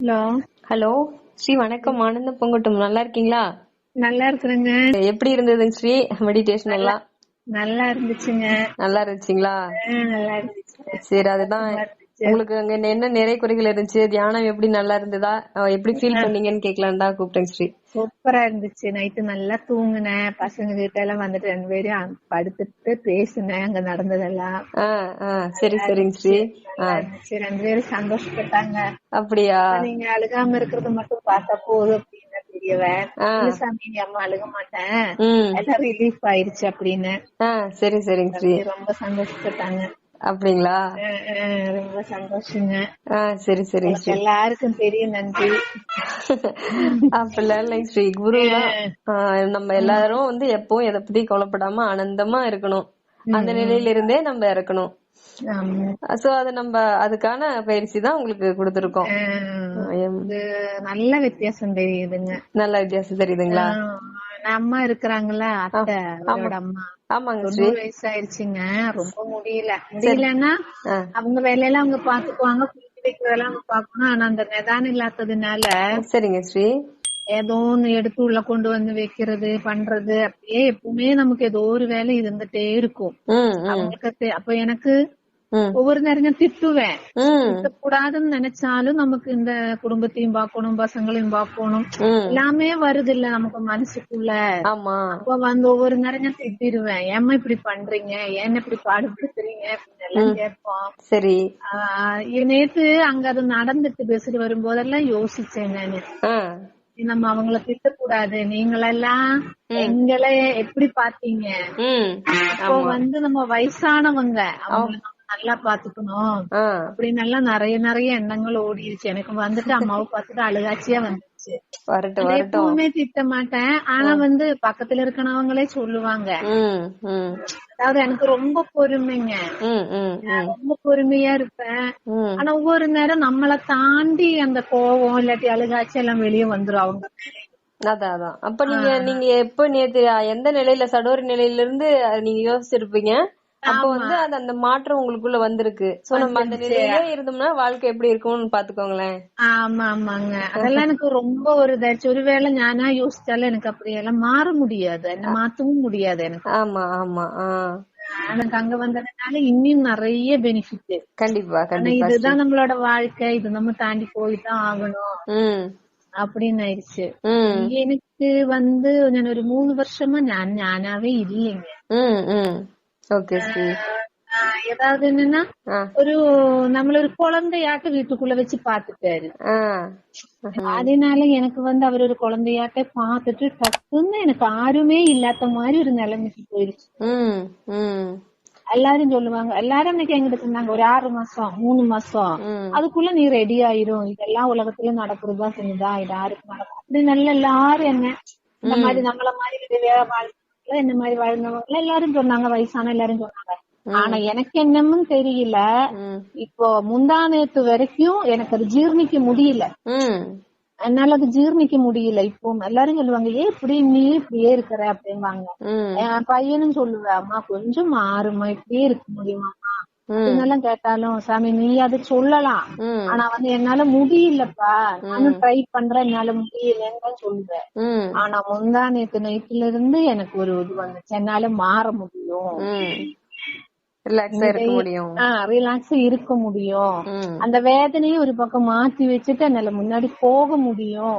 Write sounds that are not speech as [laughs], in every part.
Hello. Hello. Sri வணக்கம். ஆனந்த பொங்கட்டும். நல்லா இருக்கீங்களா? நல்லா இருக்கிறேங்க. எப்படி இருந்ததுங்க ஸ்ரீ? மெடிடேஷன் எல்லாம்? நல்லா இருந்துச்சுங்க. நல்லா இருந்துச்சுங்களா? நல்லா இருந்துச்சு. சரி அதுதான். உங்களுக்கு அங்க என்ன நிறை குறைகள் இருந்துச்சு? தியானம் எப்படி நல்லா இருந்ததா? எப்படி ஃபீல் பண்ணீங்கன்னு கேட்கலாம் தான் கூப்பிட்டேங்க ஸ்ரீ. சூப்பரா இருந்துச்சு. நைட்டு நல்லா தூங்குனேன். பசங்க கிட்ட எல்லாம் வந்துட்டு ரெண்டு பேரும் படுத்துட்டு பேசினேன். அங்க நடந்ததெல்லாம். சரி சரிங்க ஸ்ரீ. ரெண்டு பேரும் சந்தோஷப்பட்டாங்க. அப்படியா? நீங்க அழுகாம இருக்கிறது மட்டும் பார்த்தா போதும் அப்படின்னு பெரியவன் சாமி அம்மா அழுக மாட்டேன். எல்லாம் ரிலீஃப் ஆயிருச்சு அப்படின்னு. சரி சரிங்க ஸ்ரீ. ரொம்ப சந்தோஷப்பட்டாங்க. அப்படிங்களா? ரொம்ப சந்தோஷங்க. சரி ஸ்ரீ எல்லாருக்கும் பெரிய நன்றி. [laughs] அப்படிலாம் இல்லைங்க ஸ்ரீ குரு நம்ம எல்லாரும் வந்து எப்பவும் எதை பத்தி கவலைப்படாம ஆனந்தமா இருக்கணும். அந்த நிலையில இருந்தே நம்ம இறக்கணும். சோ அது நம்ம அதுக்கான பயிற்சி தான் உங்களுக்கு கொடுத்திருக்கோம். நல்ல வித்தியாசம் தெரியுதுங்க. நல்ல வித்தியாசம் தெரியுதுங்களா? அம்மா இருக்கிறாங்கல்ல அத்தை அம்மா. ஆமாங்க வயசு ஆயிருச்சுங்க ரொம்ப முடியல. முடியலன்னா அவங்க வேலையெல்லாம் அவங்க பாத்துக்குவாங்க குளிக்க வைக்கிறதெல்லாம் அவங்க பாக்கணும். ஆனா அந்த நிதானம் இல்லாததுனால சரிங்க ஸ்ரீ. ஏதோ ஒண்ணு எடுத்து உள்ள கொண்டு வந்து வைக்கிறது பண்றது அப்படியே எப்பவுமே நமக்கு ஏதோ ஒரு வேலை இருந்துட்டே இருக்கும். அவங்களுக்கு அப்ப எனக்கு ஒவ்வொரு நேரம் நான் திட்டுவேன். ம். கூடாதுன்னு நினைச்சாலும் நமக்கு இந்த குடும்பத்தையும் பார்க்கணும் பசங்களையும் பார்க்கணும். ம். எல்லாமே வருது இல்ல நமக்கு மனசுக்குள்ள. அப்ப வந்து ஒவ்வொரு நேரம் நான் திட்டிடுவேன் ஏம்மா இப்படி பண்றீங்க? ஏன் இப்படி பாடுபடுத்துறீங்க? அப்படின்னு எல்லாம் கேட்போம் சரி. நேத்து அங்க அது நடந்துட்டு பேசிட்டு வரும்போதெல்லாம் யோசிச்சேன் நானு. நம்ம அவங்கள திட்டக்கூடாது. நீங்களெல்லாம் எங்களை எப்படி பாத்தீங்க ம். இப்போ வந்து நம்ம வயசானவங்க. அவங்கள நம்ம நல்லா பாத்துக்கணும். அப்படின்னு எல்லாம் நிறைய நிறைய எண்ணங்கள் ஓடிடுச்சு எனக்கு வந்துட்டு அம்மாவை பார்த்துட்டு அழுகாச்சியா வந்துச்சு எப்பவுமே திட்ட மாட்டேன். ஆனா வந்து பக்கத்துல இருக்கனவங்களே சொல்லுவாங்க. அதாவது எனக்கு ரொம்ப பொறுமைங்க. ரொம்ப பொறுமையா இருப்பேன். ஆனா ஒவ்வொரு நேரம் நம்மள தாண்டி அந்த கோவம் இல்லாட்டி அழுகாச்சி எல்லாம் வெளியே வந்துரும் அவங்க அதான் அதான். அப்ப நீங்க நீங்க எப்ப நேத்து எந்த நிலையில சடோரி நிலையில இருந்து நீங்க யோசிச்சிருப்பீங்க? அப்ப வந்து அது அந்த மாற்றம் உங்களுக்குள்ள வந்திருக்கு. சோ நம்ம அந்த நிலையிலே இருந்தோம்னா வாழ்க்கை எப்படி இருக்கும்னு பாத்துக்கோங்களேன். ஆமா ஆமாங்க. அதெல்லாம் எனக்கு ரொம்ப ஒரு இதாச்சு ஒருவேளை ஞானா யோசிச்சாலும் எனக்கு அப்படியெல்லாம் மாற முடியாது. என்ன மாத்தவும் முடியாது எனக்கு. ஆமா ஆமா ஆ. எனக்கு அங்க வந்ததுனால இன்னும் நிறைய பெனிஃபிட் கண்டிப்பா கண்டிப்பா இதுதான் நம்மளோட வாழ்க்கை. இது நம்ம தாண்டி போய்தான் ஆகணும். அப்படின்னு ஆயிடுச்சு. எனக்கு வந்து ஒரு மூணு வருஷமா நான் ஞானாவே இல்லைங்க. ஆஹ் ஏதாவது என்னன்னா ஒரு நம்மள ஒரு குழந்தையாட்ட வீட்டுக்குள்ள வச்சு பாத்துட்டாரு அதனால எனக்கு வந்து அவர் ஒரு குழந்தையாட்ட பாத்துட்டு டக்குன்னு எனக்கு யாருமே இல்லாத மாதிரி ஒரு நிலைமைக்கு போயிருச்சு. எல்லாரும் சொல்லுவாங்க எல்லாரும் இன்னைக்கு எங்கிட்ட சொன்னாங்க ஒரு ஆறு மாசம் மூணு மாசம் அதுக்குள்ள நீ ரெடி ஆயிரும். இதெல்லாம் உலகத்துல நடக்கிறதா செஞ்சுதா இது யாருக்கு நடக்கும்? அப்படி நல்ல எல்லாரும் என்ன இந்த மாதிரி நம்மள மாதிரி வேற வாழ்க்கை என்ன மாதிரி வாழ்ந்தவங்க எல்லாரும் சொன்னாங்க வயசான எல்லாரும் சொன்னாங்க. ஆனா எனக்கு என்னன்னு தெரியல. இப்போ முந்தா நேத்து வரைக்கும் எனக்கு அது ஜீர்ணிக்க முடியல. என்னால அது ஜீர்ணிக்க முடியல. இப்போ எல்லாரும் சொல்லுவாங்க ஏன் இப்படி நீ இப்படியே இருக்கிற அப்படிம்பாங்க. என் பையனும் சொல்லுவேன் அம்மா கொஞ்சம் மாறுமா இப்படியே இருக்க முடியுமாம்மா? ம் என்னெல்லாம் கேட்டாலும் சாமி நீ அது சொல்லலாம். ஆனா வந்து என்னால முடியலப்பா. நானும் ட்ரை பண்றேன். என்னால முடியலன்னு ம். ஆனா முந்தா நேத்து நைட்ல இருந்து எனக்கு ஒரு இது வந்துச்சு. என்னால மாற முடியும். ரிலாக்ஸா இருக்க முடியும். ரிலாக்ஸா இருக்க முடியும். ம். அந்த வேதனையை ஒரு பக்கம் மாத்தி வச்சுட்டு என்னால முன்னாடி போக முடியும்.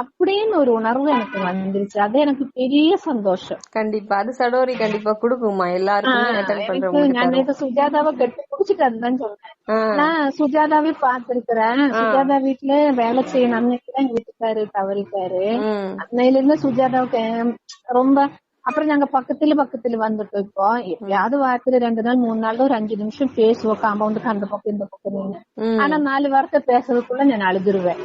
அப்படின்னு ஒரு உணர்வு எனக்கு வந்துருச்சு. அது எனக்கு பெரிய சந்தோஷம். கண்டிப்பா. அது சடோரி கண்டிப்பா குடுக்குமா எல்லாருக்குமே நான் சுஜாதாவை கெட்டு பிடிச்சிட்டு தான் சொல்றேன் நான் சுஜாதாவே பாத்திருக்கிறேன் சுஜாதா வீட்டுல வேலை செய்யணும். அன்னைக்கு தான் எங்க வீட்டுக்காரு தவறிட்டாரு. ம். அன்னையில இருந்து சுஜாதாவுக்கு ரொம்ப அப்புறம் நாங்க பக்கத்துல பக்கத்துல வந்துட்டோம் இப்போ. எப்பயாவது வாரத்துல ரெண்டு நாள் மூணு நாள் ஒரு அஞ்சு நிமிஷம் பேசுவோம். காம்பவுண்டுக்கு அந்த பக்கம் இந்த பக்கம் ஆனா நாலு வார்த்தை பேசுறதுக்குள்ள நான் அழுதுருவேன்.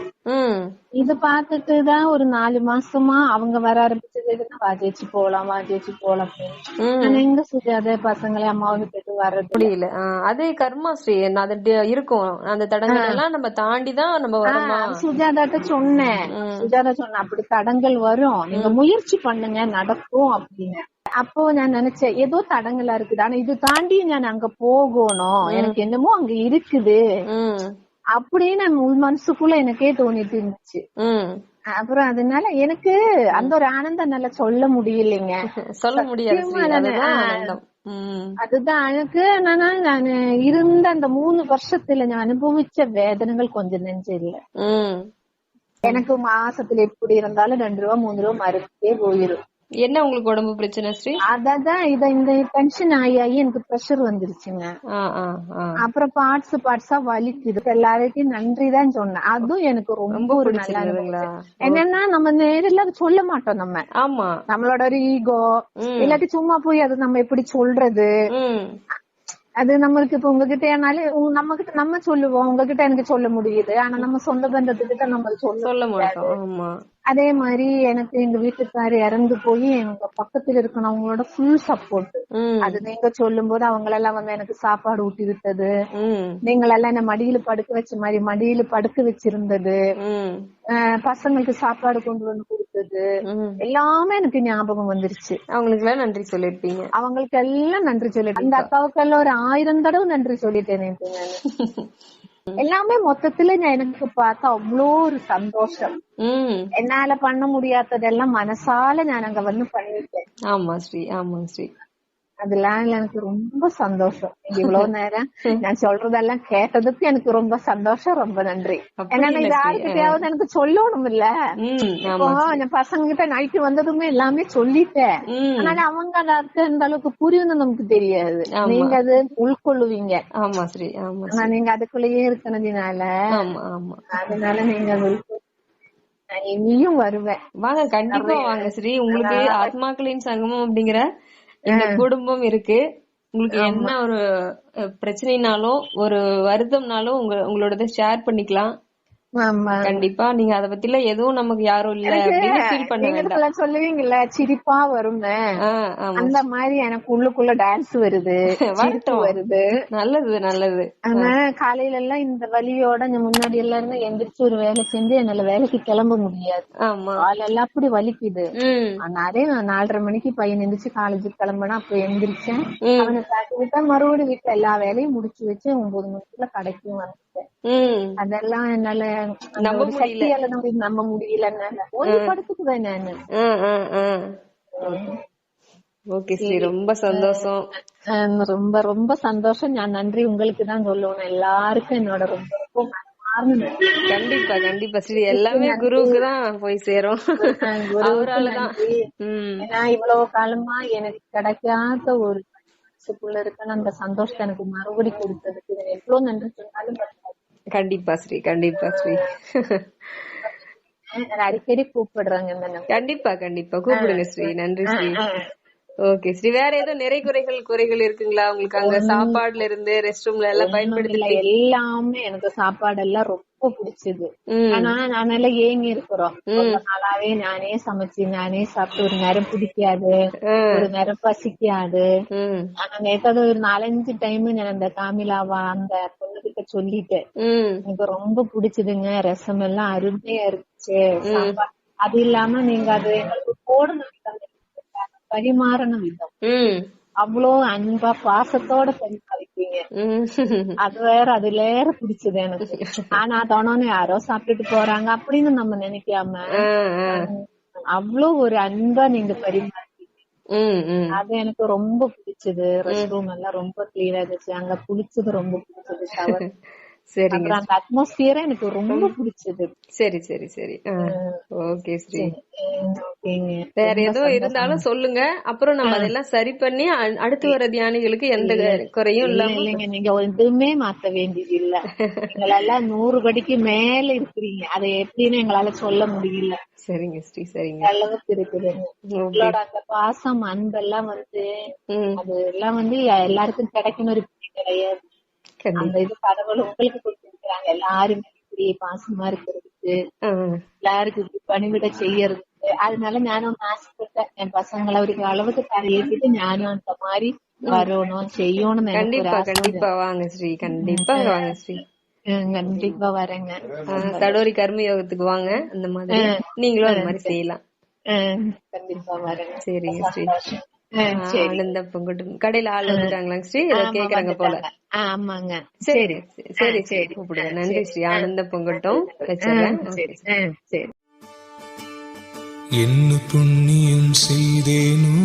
இது பார்த்துட்டு தான் ஒரு நாலு மாசமா அவங்க வர ஆரம்பிச்சது. வாஜேச்சு போலாம் வாஜேச்சு போலாம். அப்படின்னு ஆனா எங்க சுஜாத பசங்களே அம்மாவை விட்டுட்டு வர்றது. முடியல அது கர்மா ஸ்ரீ என்ன அது இருக்கும். அந்த தடங்கள் எல்லாம் நம்ம தாண்டி தான் நம்ம வரமா ஆஹ் சுஜாதாட்ட சொன்னேன். சுஜாதா சொன்ன அப்படி தடங்கள் வரும். நீங்க முயற்சி பண்ணுங்க நடக்கும் அப்படின்னு. அப்போ நான் நினைச்சேன் ஏதோ தடங்களா இருக்குது. ஆனா இது தாண்டி நான் அங்க போகணும். எனக்கு என்னமோ அங்க இருக்குது. அப்படின்னு உள் மனசுக்குள்ள எனக்கே தோணிட்டு இருந்துச்சு. அப்புறம் அதனால எனக்கு அந்த ஒரு ஆனந்தம் என்னால சொல்ல முடியலைங்க. சொல்ல முடியாது நானு, அதுதான் எனக்கு என்னன்னா நான் இருந்த அந்த மூணு வருஷத்துல நான் அனுபவிச்ச வேதனைகள் கொஞ்சம் நெஞ்சு இல்ல ம். எனக்கு மாசத்துல எப்படி இருந்தாலும் ரெண்டு ரூபா மூணு ரூபா மறுத்தே போயிரும். என்ன உங்களுக்கு உடம்பு பிரச்சனை ஸ்ரீ? அதான் இத இந்த டென்ஷன் ஆகி ஆகி எனக்கு ப்ரெஷர் வந்துருச்சுங்க. அப்புறம் பார்ட்ஸ் பார்ட்ஸா வலிக்குது. எல்லாருக்கும் நன்றி தான் சொன்னேன். அதுவும் எனக்கு ரொம்ப ஒரு நல்ல என்னன்னா நம்ம நேரில் சொல்ல மாட்டோம் நம்ம. ஆமா. நம்மளோட ஒரு ஈகோ. இல்லாட்டி சும்மா போய் அது நம்ம எப்படி சொல்றது? அது நம்மளுக்கு இப்ப உங்ககிட்ட ஏனாலே நம்ம கிட்ட நம்ம சொல்லுவோம். உங்ககிட்ட எனக்கு சொல்ல முடியுது. ஆனா நம்ம சொந்த பந்தத்துக்கிட்ட நம்ம சொல்ல சொல்ல மாட்டோம். ஆமா. அதே மாதிரி எனக்கு எங்க வீட்டுக்காரு இறந்து போய் எங்க பக்கத்துல இருக்கணவங்களோட ஃபுல் சப்போர்ட் அது நீங்க சொல்லும் போது அவங்களெல்லாம் வந்து எனக்கு சாப்பாடு ஊட்டி விட்டது. நீங்களெல்லாம் என்ன மடியில படுக்க வச்ச மாதிரி மடியில படுக்க வச்சிருந்தது. பசங்களுக்கு சாப்பாடு கொண்டு வந்து கொடுத்தது. எல்லாமே எனக்கு ஞாபகம் வந்துருச்சு. அவங்களுக்கு எல்லாம் நன்றி சொல்லிருப்பீங்க அவங்களுக்கு எல்லாம் நன்றி சொல்லிட்டேன் அந்த அக்காவுக்கு எல்லாம் ஒரு ஆயிரம் தடவை நன்றி சொல்லிட்டேன் [laughs] எல்லாமே மொத்தத்துல எனக்கு பார்த்தா அவ்வளோ ஒரு சந்தோஷம். என்னால பண்ண முடியாததெல்லாம் மனசால நான் அங்க வந்து பண்ணிட்டேன் ஆமா ஸ்ரீ. ஆமா ஸ்ரீ. அதெல்லாம் எனக்கு ரொம்ப சந்தோஷம். [laughs] இவ்வளவு நேரம் நான் சொல்றதெல்லாம் கேட்டதுக்கு எனக்கு ரொம்ப சந்தோஷம் ரொம்ப நன்றி. ஏன்னா இது. யாருக்கிட்டயாவது எனக்கு சொல்லணும் இல்ல என் பசங்க கிட்ட நைட்டு வந்ததுமே எல்லாமே சொல்லிட்டேன். அதனால அவங்க அதுக்கு அந்த அளவுக்கு புரியும்னு நமக்கு தெரியாது. நீங்க அது உள்கொள்ளுவீங்க. ஆமா ஸ்ரீ ஆமா ஆனா நீங்க அதுக்குள்ளேயே இருக்கிறதுனால ஆமா ஆமா. அதனால நீங்க இனியும் வருவேன். வாங்க கண்டிப்பா வாங்க ஸ்ரீ உங்களுக்கு ஆத்மாக்களின் சங்கமம் அப்படிங்கிற இந்த குடும்பம் இருக்கு. உங்களுக்கு என்ன ஒரு பிரச்சனைனாலும் ஒரு வருத்தம்னாலும் உங்க உங்களோட ஷேர் பண்ணிக்கலாம். கண்டிப்பா. நீங்க அத பத்தில எதுவும் நமக்கு யாரும் இல்ல ஃபீல் பண்ண வேண்டாம். சொல்லுவீங்கல்ல சிரிப்பா வருமே ஆ, ஆமா. அந்த மாதிரி எனக்கு உள்ளுக்குள்ள டான்ஸ் வருது [laughs] சிரிப்பு. வருது. நல்லது நல்லது. ஆனா காலையில எல்லாம் இந்த வலியோட முன்னாடி எல்லாருமே எந்திரிச்சு ஒரு வேலை செஞ்சு என்னால வேலைக்கு கிளம்ப முடியாது. ஆமா. காலெல்லாம் அப்படி வலிக்குது. அதனாலே நான் நாலரை மணிக்கு பையன் எந்திரிச்சு காலேஜுக்கு கிளம்பினா அப்ப எந்திரிச்சேன். அவனை தாக்கி விட்டா மறுபடியும் வீட்டுல எல்லா வேலையும் முடிச்சு வச்சு ஒன்பது மணிக்குள்ள கடைக்கும் வந்துட்டேன். அதெல்லாம் என்னால நம்ப ஒரு சக்தியால நம்ப முடியல நானு. ஆ ஆ ஆ. ஓகே ஸ்ரீ. ரொம்ப சந்தோஷம். ரொம்ப ரொம்ப சந்தோஷம். நான் நன்றி உங்களுக்கு தான் சொல்லணும் எல்லாருக்கும் என்னோட ரொம்ப. கண்டிப்பா கண்டிப்பா ஸ்ரீ. எல்லாமே குருவுக்கு தான் போய் சேரும். ஏன்னா இவ்வளவு காலமா எனக்கு கிடைக்காத ஒரு மனசுக்குள்ள இருக்கிற அந்த சந்தோஷத்தை எனக்கு மறுபடி கொடுத்ததுக்கு எவ்வளவு நன்றி சொன்னாலும். கண்டிப்பா ஸ்ரீ. கண்டிப்பா ஸ்ரீ. அடிக்கடி கூப்பிடுறாங்க. கண்டிப்பா கண்டிப்பா. கூப்பிடுங்க ஸ்ரீ. நன்றி ஸ்ரீ. ஓகே ஸ்ரீ. வேற ஏதோ நிறை குறைகள் குறைகள் இருக்குங்களா? உங்களுக்கு அங்க சாப்பாடுல இருந்து ரெஸ்ட் ரூம்ல எல்லாம் பயன்படுத்தி எல்லாமே எனக்கு சாப்பாடு எல்லாம் ரொம்ப பிடிச்சது. ஆனா நானால ஏங்கி இருக்கிறோம். நாளாவே நானே சமைச்சு நானே சாப்பிட்டு ஒரு நேரம் பிடிக்காது ஒரு நேரம் பசிக்காது. ஆனா நேத்தாவது ஒரு நாலஞ்சு டைம் நான் அந்த காமிலாவா அந்த பொண்ணுகிட்ட சொல்லிட்டேன். எனக்கு ரொம்ப பிடிச்சதுங்க. ரசம் எல்லாம் அருமையா இருந்துச்சு. அது இல்லாம நீங்க அது எங்களுக்கு போடணும். விதம். பரிமாறணும் விதம் அவ்வளோ அன்பா பாசத்தோட பரிமாறிப்பீங்க அது வேற அது வேற பிடிச்சது எனக்கு. ஆனா அதோன்னு யாரோ சாப்பிட்டுட்டு போறாங்க அப்படின்னு நம்ம நினைக்காம. அவ்வளோ ஒரு அன்பா நீங்க ம் அது எனக்கு ரொம்ப பிடிச்சது. ரெஸ்ட் ரூம் எல்லாம் ரொம்ப கிளீனா இருந்துச்சு. அங்க குளிச்சது ரொம்ப பிடிச்சது. ஷவர் [laughs] சரிங்க. அப்புறம் அந்த அட்மாஸ்பியரே எனக்கு ரொம்ப பிடிச்சது. சரி சரி சரி. ஓகே ஸ்ரீ. வேற ஏதோ இருந்தாலும் சொல்லுங்க. அப்புறம் நம்ம அதெல்லாம் சரி பண்ணி அடுத்து வர தியானிகளுக்கு எந்த குறையும் இல்ல இல்லாம இல்லைங்க. நீங்க எதுவுமே மாத்த வேண்டியது இல்ல. [laughs] எங்களெல்லாம் நூறு படிக்கு மேல இருக்கிறீங்க. அதை எப்படின்னு எங்களால சொல்ல முடியல. சரிங்க ஸ்ரீ சரிங்க. அளவுக்கு இருக்குதுங்க ஓகே. உங்களோட அந்த பாசம் அன்பெல்லாம் வந்து அது எல்லாம் வந்து எல்லாருக்கும் கிடைக்கணும் விஷயம் கிடையாது. அந்த இது கடவுள் உங்களுக்கு கொடுத்திருக்கிறாங்க. எல்லாருமே இப்படி பாசமா இருக்கிறதுக்கு எல்லாருக்கும் இப்படி பணிவிட செய்யறதுக்கு. அதனால நானும் ஆசைப்பட்டேன் என் பசங்களை ஒரு அளவுக்கு தரையேற்றிட்டு நானும் அந்த மாதிரி வரணும் ஒரு கண்டிப்பா கண்டிப்பா வாங்க ஸ்ரீ. கண்டிப்பா வாங்க ஸ்ரீ. கண்டிப்பா வரேங்க. ஆ, தடோரி கர்ம யோகத்துக்கு வாங்க. அந்த மாதிரி நீங்களும் அந்த மாதிரி செய்யலாம். கண்டிப்பா வரேங்க. சரிங்க ஸ்ரீ. ஆனந்த பொங்கட்டும். கடையில ஆள் வந்துட்டாங்களாங்க ஸ்ரீ? கேக்குறாங்க போல. ஆமாங்க. சரி சரி. சரி சரி. கூப்பிடுங்க. நன்றி. ஸ்ரீ. ஆனந்த பொங்கட்டும் ஆ, சரி. என்ன புண்ணியம் செய்தேனோ